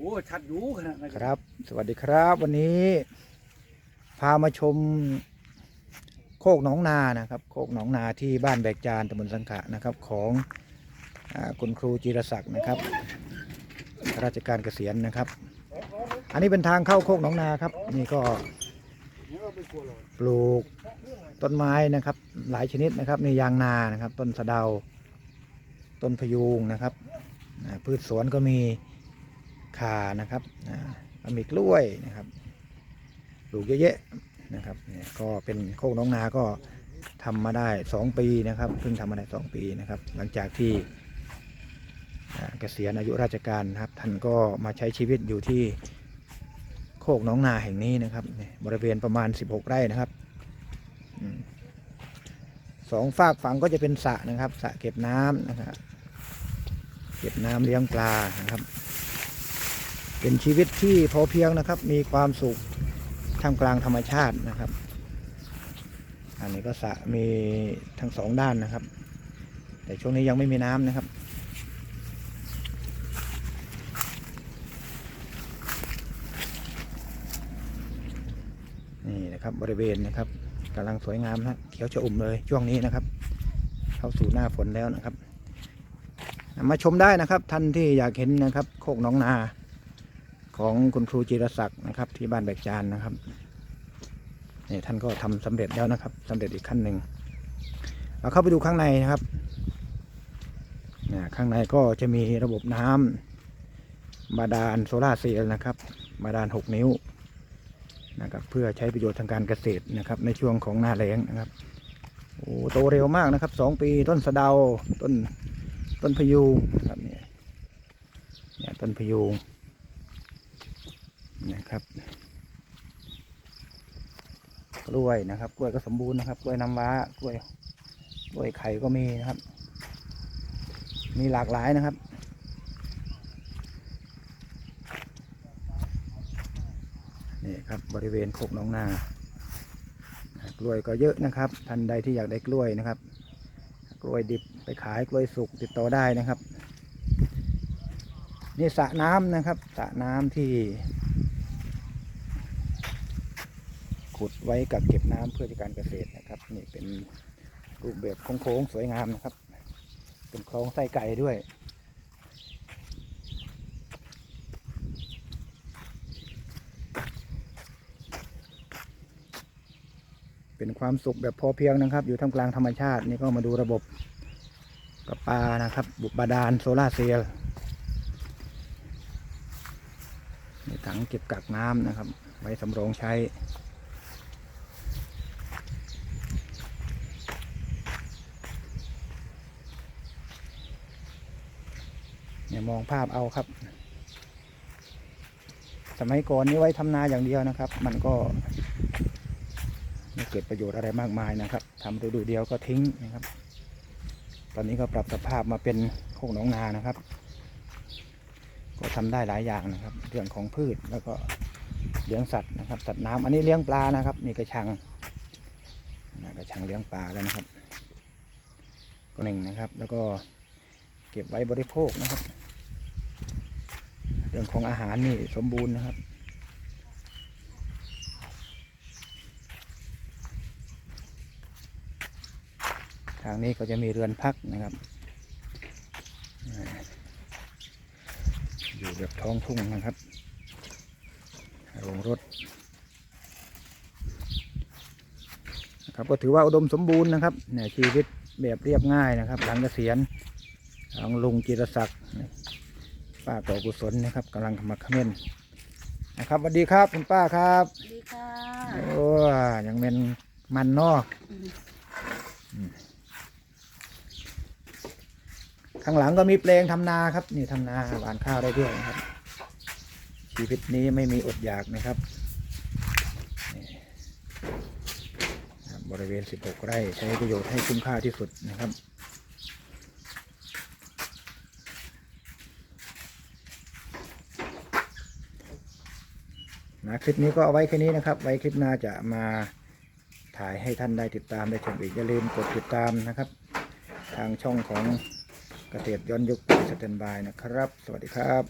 โอ้ชัดอยู่ขนาดนั้นครับ สวัสดีครับวันนี้ พามาชม โคกหนองนานะครับ โคกหนองนาที่บ้านแบกจานตำบลสังขะนะครับ ของอคุณครูจิรศักดิ์นะครับราชการเกษียณนะครับ อันนี้เป็นทางเข้าโคกหนองนาครับ นี่ก็ปลูกต้นไม้นะครับ หลายชนิดนะครับนี่ยางนานะครับ ต้นสะเดา ต้นพยูงนะครับพืชสวนก็มี ขานะครับอ่าก็มีกล้วยนะครับปลูกเยอะแยะนะครับเนี่ยก็เป็นโคกน้องนาก็ทำมาได้สองปีนะครับเพิ่งทำมาได้สองปีนะครับ หลังจากที่เกษียณอายุราชการนะครับ ท่านก็มาใช้ชีวิตอยู่ที่โคกน้องนาแห่งนี้นะครับเนี่ยบริเวณประมาณ 16 ไร่นะครับสองฝากฝั่งก็จะเป็นสระนะครับสระเก็บน้ำนะครับเก็บน้ำเลี้ยงปลานะครับ เป็นชีวิตที่พอเพียงนะครับ มีความสุขท่ามกลางธรรมชาตินะครับ อันนี้ก็สะมีทั้งสองด้านนะครับ แต่ช่วงนี้ยังไม่มีน้ำนะครับนี่นะครับบริเวณนะครับกำลังสวยงามนะเขียวชอุ่มเลยช่วงนี้นะครับ เข้าสู่หน้าฝนแล้วนะครับ มาชมได้นะครับ ท่านที่อยากเห็นนะครับ โคกน้องนา ของคุณครูจิรศักดิ์นะครับ ที่บ้านแบกจานนะครับนี่ท่านก็ทำสำเร็จแล้วนะครับสำเร็จอีกขั้นหนึ่งเราเข้าไปดูข้างในนะครับนะข้างในก็จะมีระบบน้ำบาดาลโซลาเซลล์นะครับ บาดาล 6 นิ้วนะครับ เพื่อใช้ประโยชน์ทางการเกษตรนะครับ ในช่วงของหน้าแล้งนะครับโอ้โตเร็วมากนะครับสองปีต้นสะเดาต้นต้นพยูงครับเนี่ยเนี่ยต้นพยูง นะครับ กล้วยนะครับ กล้วยก็สมบูรณ์นะครับ กล้วยน้ำว้ากล้วย กล้วยไข่ก็มีนะครับ มีหลากหลายนะครับนี่ครับบริเวณโคกหน้องนากล้วยก็เยอะนะครับ ท่านใดที่อยากได้กล้วยนะครับ กล้วยดิบไปขายกล้วยสุกติดต่อได้นะครับ นี่สระน้ำนะครับสระน้ำที่ ขุดไว้กับเก็บน้ำเพื่อการเกษตรนะครับ นี่เป็นรูปแบบโค้งๆสวยงามนะครับ เป็นคลองไส้ไก่ด้วยเป็นความสุขแบบพอเพียงนะครับ อยู่ท่ามกลางธรรมชาตินี่ก็มาดูระบบประปานะครับ บุบาดาลโซลาร์เซลล์มีถังเก็บกักน้ำนะครับ ไว้สำรองใช้ เนี่ยมองภาพเอาครับ สมัยก่อนนี่ไว้ทำนาอย่างเดียวนะครับ มันก็ไม่เกิดประโยชน์อะไรมากมายนะครับทำฤดูเดียวก็ทิ้งนะครับ ตอนนี้ก็ปรับสภาพมาเป็นโคกหนองนานะครับ ก็ทำได้หลายอย่างนะครับ เรื่องของพืชแล้วก็เลี้ยงสัตว์นะครับสัตว์น้ำอันนี้เลี้ยงปลานะครับนี่กระชังกระชังเลี้ยงปลาแล้วนะครับก็หนึ่งนะครับ แล้วก็เก็บไว้บริโภคนะครับ รื่องของอาหารนี่สมบูรณ์นะครับ ทางนี้ก็จะมีเรือนพักนะครับ อยู่แบบท้องทุ่งนะครับโรงรถนะครับก็ถือว่าอุดมสมบูรณ์นะครับเนี่ยชีวิตแบบเรียบง่ายนะครับ หลังเกษียณของลุงจิรศักดิ์ ป้าก่อกุศลนะครับกำลังมาเขม้นนะครับสวัสดีครับคุณป้าครับสวัสดีค่ะโอ้ยังเป็นมันนอกข้างหลังก็มีเปลงทำนาครับ นี่ทำนาหวานข้าวได้ด้วยนะครับ ชีวิตนี้ไม่มีอดอยากนะครับ บริเวณ 16 ไร่ใช้ประโยชน์ให้คุ้มค่าที่สุดนะครับ นะคลิปนี้ก็เอาไว้แค่นี้นะครับ ไว้คลิปหน้าจะมาถ่ายให้ท่านได้ติดตามได้ชมอีกอย่าลืมกดติดตามนะครับ ทางช่องของเกษตรย้อนยุคสแตนบายนะครับ สวัสดีครับ